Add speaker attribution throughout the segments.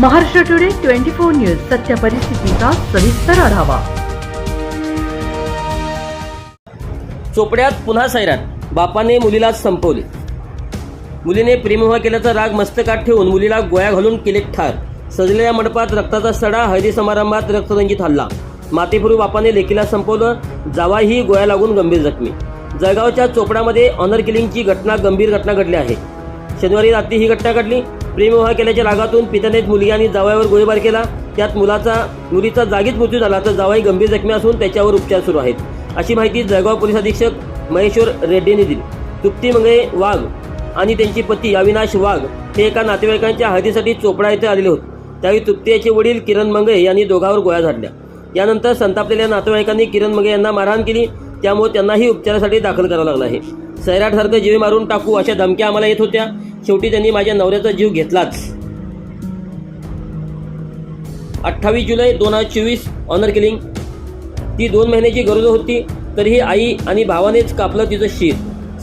Speaker 1: Maharashtra today twenty four news सत्य परिस्थितीचा सविस्तर आढावा.
Speaker 2: चोपड्यात पुन्हा सैराट. बापाने मुलीला संपवले. मुलीने प्रेमविवाह केल्याचा राग मस्तकात ठेवून मुलीला गोळ्या घालून केले ठार. सजलेल्या मंडपात रक्ताचा सडा हळदी समारंभात रक्तरंजित हल्ला. मातेपूर्वी बापाने लेकीला संपवलं जावाही गोळ्या लागून गंभीर जखमी. जळगावच्या चोपडामध्ये ऑनर किलिंगची घटना गंभीर घटना घडली आहे. शनिवारी रात्री ही घटना घडली. प्रेमविवाह केल्याच्या रागातून पित्यानेच मुलगी आणि जावयावर गोळीबार केला. त्यात मुलाचा मुलीचा जागीच मृत्यू झाला तर जावाई गंभीर जखमी असून त्याच्यावर उपचार सुरू आहेत. अशी माहिती जळगाव पोलीस अधीक्षक महेश्वर रेड्डीने दिली. तृप्ती मंगळे वाघ आणि त्यांची पती अविनाश वाघ हे एका नातेवाईकांच्या हळदीसाठी चोपडा येथे आलेले होते. त्यावेळी तृप्ती याचे वडील किरण मंगळे यांनी दोघांवर गोळ्या झाडल्या. यानंतर संतापलेल्या नातेवाईकांनी किरण मंगळे यांना मारहाण केली. त्यामुळे त्यांनाही उपचारासाठी दाखल करावं लागलं आहे. सैराटसारखं जीव मारून टाकू अशा धमक्या आम्हाला येत होत्या. शेवटी त्यांनी माझ्या नवऱ्याचा जीव घेतलाच. अठ्ठावीस जुलै दोन हजार चोवीस ऑनर किलिंग ती दोन महिन्याची गरज होती तरीही आई आणि भावानेच कापलं तिचं शीर.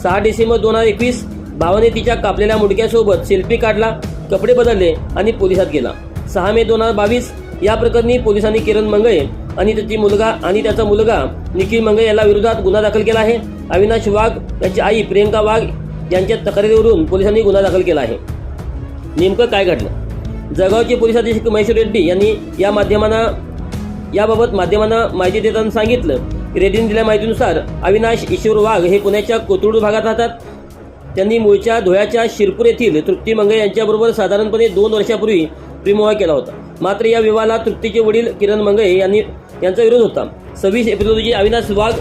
Speaker 2: सहा डिसेंबर दोन हजार एकवीस भावाने तिच्या कापलेल्या मुडक्यासोबत सेल्फी काढला कपडे बदलले आणि पोलिसात गेला. सहा मे दोन हजार बावीस या प्रकरणी पोलिसांनी किरण मंगळे आणि त्याची मुलगा आणि त्याचा मुलगा निखिल मंगळे याला विरोधात गुन्हा दाखल केला आहे. अविनाश वाघ याची आई प्रियंका वाघ यांच्या तक्रारीवरून पोलिसांनी गुन्हा दाखल केला आहे. नेमकं काय घडलं? जळगावचे पोलीस अधीक्षक महेश रेड्डी यांनी या माध्यमांना याबाबत माध्यमांना माहिती देताना सांगितलं की रेड्डीने दिल्या माहितीनुसार अविनाश ईश्वर वाघ हे पुण्याच्या कोथरूड भागात राहतात. त्यांनी मूळच्या धुळ्याच्या शिरपूर येथील तृप्ती मंगळे यांच्याबरोबर साधारणपणे दोन वर्षापूर्वी प्रेमविवाह केला होता. मात्र या विवाहाला तृप्तीचे वडील किरण मंगळे यांनी यांचा विरोध होता. सव्वीस एप्रिल रोजी अविनाश वाघ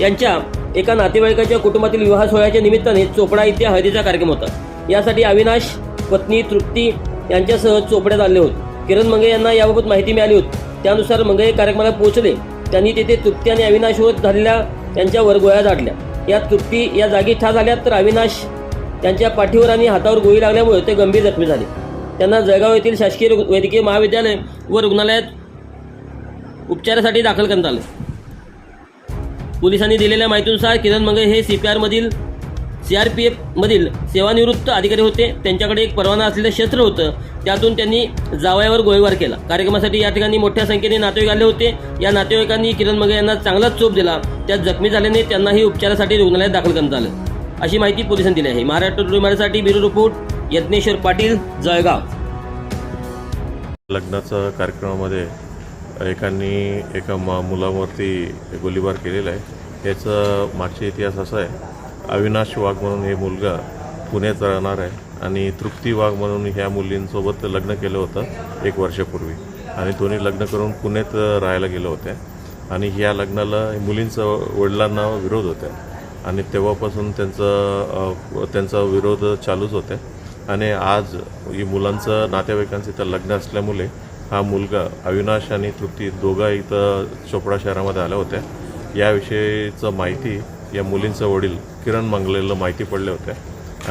Speaker 2: यांच्या एका नातेवाईकाच्या कुटुंबातील विवाह सोहळ्याच्या निमित्ताने चोपडा इथे हळदीचा कार्यक्रम होता. यासाठी अविनाश पत्नी तृप्ती यांच्यासह चोपड्यात आले होते. किरण मंगळे यांना याबाबत माहिती मिळाली होती. त्यानुसार मंगळे कार्यक्रमाला पोहोचले. त्यांनी तेथे तृप्ती आणि अविनाशवर झालेल्या त्यांच्यावर गोळ्या झाडल्या. या तृप्ती या जागी ठार झाल्या तर अविनाश त्यांच्या पाठीवर आणि हातावर गोळी लागल्यामुळे ते गंभीर जखमी झाले. त्यांना जळगाव येथील शासकीय वैद्यकीय महाविद्यालय व रुग्णालयात उपचारासाठी दाखल करण्यात आले. पोलिसांनी दिलेल्या माहितीनुसार किरण मंगळे हे सी पी आरमधील सी आर पी एफमधील सेवानिवृत्त अधिकारी होते. त्यांच्याकडे एक परवाना असलेलं शस्त्र होतं. त्यातून त्यांनी जावयावर गोळीबार केला. कार्यक्रमासाठी या ठिकाणी मोठ्या संख्येने नातेवाईक आले होते. या नातेवाईकांनी किरण मंगळे यांना चांगलाच चोप दिला. त्यात जखमी झाल्याने त्यांनाही उपचारासाठी रुग्णालयात दाखल करण्यात आलं. अशी माहिती पोलिसांनी दिली आहे. महाराष्ट्र टुरिमासाठी ब्युरो रिपोर्ट यज्ञेश्वर पाटील जळगाव.
Speaker 3: लग्नाच्या कार्यक्रमामध्ये एकांनी एका मा मुलावरती गोळीबार केलेला आहे. याचा मागचा इतिहास असा आहे. अविनाश वाघ म्हणून हे मुलगा पुण्यात राहणार आहे आणि तृप्ती वाघ म्हणून ह्या मुलींसोबत लग्न केलं होतं एक वर्षापूर्वी. आणि दोन्ही लग्न करून पुण्यात राहायला गेलं होत्या. आणि ह्या लग्नाला मुलींचा वडिलांना विरोध होता. आणि तेव्हापासून त्यांचा त्यांचा विरोध चालूच होता. आणि आज ही मुलांचं नातेवाईकांचं इथं लग्न असल्यामुळे हा मुलगा अविनाश आणि तृप्ती दोघा इथं चोपडा शहरामध्ये आल्या होत्या. याविषयीचं माहिती या मुलींचं वडील किरण मंगलेला माहिती पडल्या होत्या.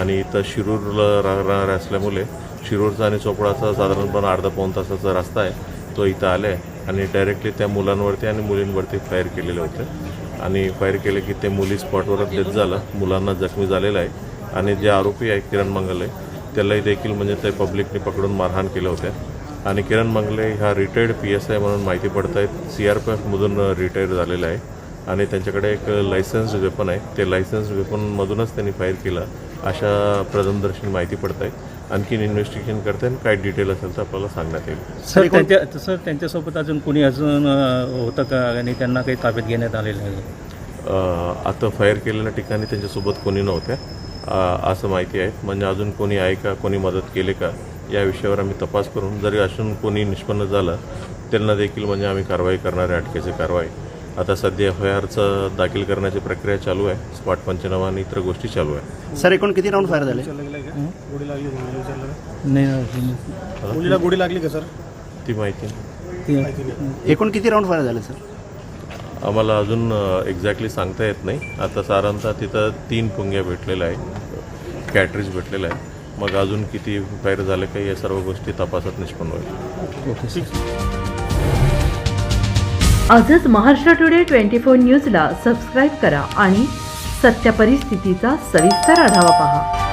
Speaker 3: आणि इथं शिरूरला राहणारे असल्यामुळे शिरूरचा आणि चोपडाचा साधारणपणे अर्धा पाऊण तासाचा रस्ता आहे. तो इथं आला आहे आणि डायरेक्टली त्या मुलांवरती आणि मुलींवरती फायर केलेले होते. आणि फायर केले की ते मुली स्पॉटवरच डेथ झालं. मुलांना जखमी झालेलं आहे. आणि जे आरोपी आहे किरण मंगले त्यालाही देखील म्हणजे ते पब्लिकने पकडून मारहाण केलं होत्या आणि किरण मंगले हा रिटायर्ड पी एस आय म्हणून माहिती पडत आहेत सी आर पी एफमधून रिटायर झालेला आहे. आणि त्यांच्याकडे एक लायसन्स वेपन आहे. ते लायसन्स वेपनमधूनच त्यांनी फायर केलं अशा प्रथमदर्शनी माहिती पडत आहे आणखीन इन्व्हेस्टिगेशन करते आणि काय डिटेल असेल तर आपल्याला सांगण्यात येईल.
Speaker 4: सर त्यांच्या सर त्यांच्यासोबत अजून कोणी अजून होतं का? आणि त्यांना काही ताब्यात घेण्यात आलेलं आहे?
Speaker 3: अ, आता फायर केलेल्या ठिकाणी त्यांच्यासोबत कोणी नव्हत्या असं माहिती आहे. म्हणजे अजून कोणी आहे का? कोणी मदत केली का? या विषयावर आम्ही तपास करून जरी असून कोणी निष्पन्न झालं त्यांना देखील म्हणजे आम्ही कारवाई करणार आहे अटकेची कारवाई. आता सध्या एफ आय आरचं दाखल करण्याची प्रक्रिया चालू आहे स्पॉट पंचनामा आणि इतर गोष्टी चालू आहे.
Speaker 5: सर एकूण किती राऊंड फायर झाले?
Speaker 6: गोडी लागली मुलीला गोडी लागली का सर?
Speaker 3: ती माहिती
Speaker 4: ते-
Speaker 5: एकूण किती राऊंड फायर झाले सर?
Speaker 3: आम्हाला अजून एक्झॅक्टली सांगता येत नाही. आता साधारणतः तिथं तीन पुंग्या भेटलेल्या आहे कॅटरीज भेटलेलं आहे मग अजून किती फायर झाले काही या सर्व गोष्टी तपासात निष्पन्न होईल.
Speaker 1: आजच महाराष्ट्र टुडे ट्वेंटी फोर न्यूजला सबस्क्राईब करा आणि सत्य परिस्थितीचा सविस्तर आढावा पहा.